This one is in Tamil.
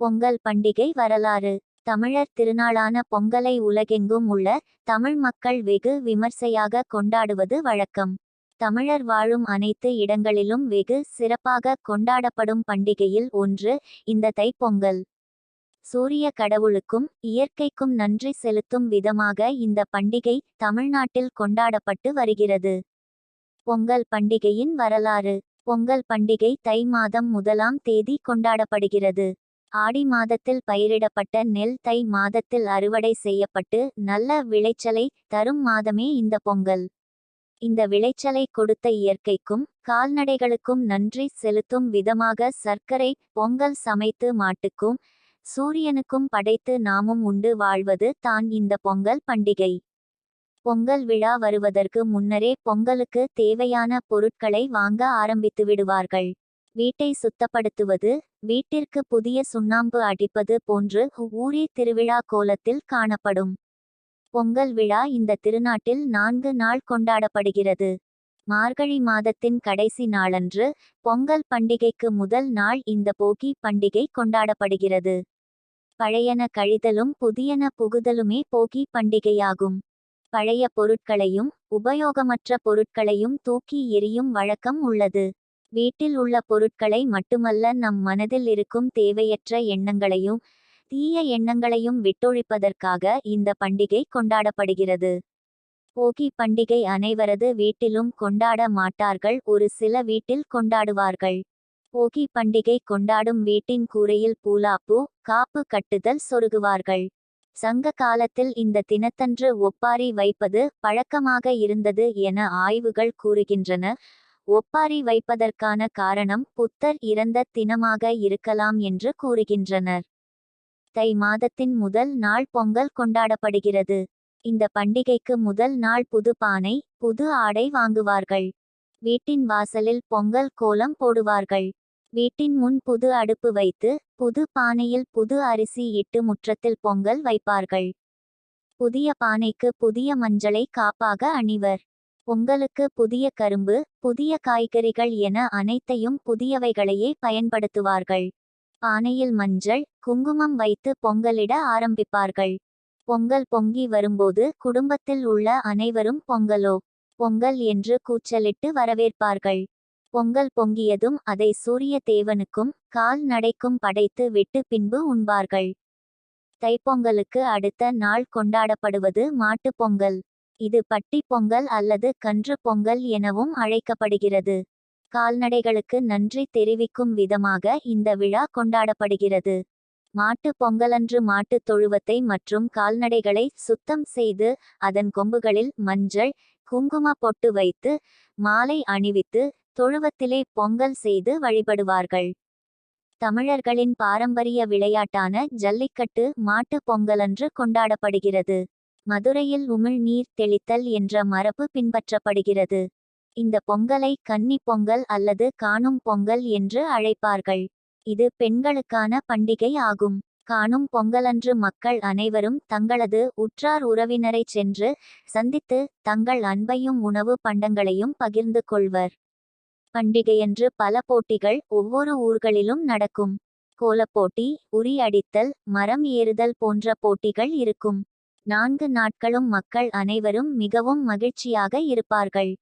பொங்கல் பண்டிகை வரலாறு. தமிழர் திருநாளான பொங்கலை உலகெங்கும் உள்ள தமிழ் மக்கள் வெகு விமர்சையாக கொண்டாடுவது வழக்கம். தமிழர் வாழும் அனைத்து இடங்களிலும் வெகு சிறப்பாக கொண்டாடப்படும் பண்டிகையில் ஒன்று இந்த தைப்பொங்கல். சூரிய கடவுளுக்கும் இயற்கைக்கும் நன்றி செலுத்தும் விதமாக இந்த பண்டிகை தமிழ்நாட்டில் கொண்டாடப்பட்டு வருகிறது. பொங்கல் பண்டிகையின் வரலாறு. பொங்கல் பண்டிகை தை மாதம் முதலாம் தேதி கொண்டாடப்படுகிறது. ஆடி மாதத்தில் பயிரிடப்பட்ட நெல் தை மாதத்தில் அறுவடை செய்யப்பட்டு நல்ல விளைச்சலை தரும் மாதமே இந்த பொங்கல். இந்த விளைச்சலை கொடுத்த இயற்கைக்கும் கால்நடைகளுக்கும் நன்றி செலுத்தும் விதமாக சர்க்கரை பொங்கல் சமைத்து மாட்டுக்கும் சூரியனுக்கும் படைத்து நாமும் உண்டு வாழ்வது தான் இந்த பொங்கல் பண்டிகை. பொங்கல் விழா வருவதற்கு முன்னரே பொங்கலுக்கு தேவையான பொருட்களை வாங்க ஆரம்பித்து விடுவார்கள். வீட்டை சுத்தப்படுத்துவது வீட்டிற்கு புதிய சுண்ணாம்பு அடிப்பது போன்று ஊரே திருவிழா கோலத்தில் காணப்படும். பொங்கல் விழா இந்த திருநாட்டில் நான்கு நாள் கொண்டாடப்படுகிறது. மார்கழி மாதத்தின் கடைசி நாளன்று பொங்கல் பண்டிகைக்கு முதல் நாள் இந்த போகி பண்டிகை கொண்டாடப்படுகிறது. பழையன கழிதலும் புதியன புகுதலுமே போகி பண்டிகையாகும். பழைய பொருட்களையும் உபயோகமற்ற பொருட்களையும் தூக்கி எறியும் வழக்கம் உள்ளது. வீட்டில் உள்ள பொருட்களை மட்டுமல்ல நம் மனதில் இருக்கும் தேவையற்ற எண்ணங்களையும் தீய எண்ணங்களையும் விட்டொழிப்பதற்காக இந்த பண்டிகை கொண்டாடப்படுகிறது. போகி பண்டிகை அனைவரது வீட்டிலும் கொண்டாட மாட்டார்கள் ஒரு சில வீட்டில் கொண்டாடுவார்கள். போகி பண்டிகை கொண்டாடும் வீட்டின் கூரையில் பூலாப்பூ காப்பு கட்டுதல் சொருகுவார்கள். சங்க காலத்தில் இந்த தினத்தன்று ஒப்பாரி வைப்பது பழக்கமாக இருந்தது என ஆய்வுகள் கூறுகின்றன. ஒப்பாரி வைப்பதற்கான காரணம் புத்தர் இறந்த தினமாக இருக்கலாம் என்று கூறுகின்றனர். தை மாதத்தின் முதல் நாள் பொங்கல் கொண்டாடப்படுகிறது. இந்த பண்டிகைக்கு முதல் நாள் புது பானை புது ஆடை வாங்குவார்கள். வீட்டின் வாசலில் பொங்கல் கோலம் போடுவார்கள். வீட்டின் முன் புது அடுப்பு வைத்து புது பானையில் புது அரிசி இட்டு முற்றத்தில் பொங்கல் வைப்பார்கள். புதிய பானைக்கு புதிய மஞ்சளை காப்பாக அணிவர். பொங்கலுக்கு புதிய கரும்பு புதிய காய்கறிகள் என அனைத்தையும் புதியவைகளையே பயன்படுத்துவார்கள். பானையில் மஞ்சள் குங்குமம் வைத்து பொங்கலிட ஆரம்பிப்பார்கள். பொங்கல் பொங்கி வரும்போது குடும்பத்தில் உள்ள அனைவரும் பொங்கலோ பொங்கல் என்று கூச்சலிட்டு வரவேற்பார்கள். பொங்கல் பொங்கியதும் அதை சூரிய தேவனுக்கும் கால் நடைக்கும் படைத்து விட்டு பின்பு உண்பார்கள். தைப்பொங்கலுக்கு அடுத்த நாள் கொண்டாடப்படுவது மாட்டுப் பொங்கல். இது பட்டி பொங்கல் அல்லது கன்று பொங்கல் எனவும் அழைக்கப்படுகிறது. கால்நடைகளுக்கு நன்றி தெரிவிக்கும் விதமாக இந்த விழா கொண்டாடப்படுகிறது. மாட்டு பொங்கலன்று மாட்டுத் தொழுவத்தை மற்றும் கால்நடைகளை சுத்தம் செய்து அதன் கொம்புகளில் மஞ்சள் குங்கும பொட்டு வைத்து மாலை அணிவித்து தொழுவத்திலே பொங்கல் செய்து வழிபடுவார்கள். தமிழர்களின் பாரம்பரிய விளையாட்டான ஜல்லிக்கட்டு மாட்டு பொங்கலன்று கொண்டாடப்படுகிறது. மதுரையில் உமிழ்நீர் தெளித்தல் என்ற மரபு பின்பற்றப்படுகிறது. இந்த பொங்கலை கன்னி பொங்கல் அல்லது காணும் பொங்கல் என்று அழைப்பார்கள். இது பெண்களுக்கான பண்டிகை ஆகும். காணும் பொங்கலன்று மக்கள் அனைவரும் தங்களது உற்றார் உறவினரை சென்று சந்தித்து தங்கள் அன்பையும் உணவு பண்டங்களையும் பகிர்ந்து கொள்வர். பண்டிகையன்று பல போட்டிகள் ஒவ்வொரு ஊர்களிலும் நடக்கும். கோலப்போட்டி உரி அடித்தல் மரம் ஏறுதல் போன்ற போட்டிகள் இருக்கும். நான்கு நாட்களும் மக்கள் அனைவரும் மிகவும் மகிழ்ச்சியாக இருப்பார்கள்.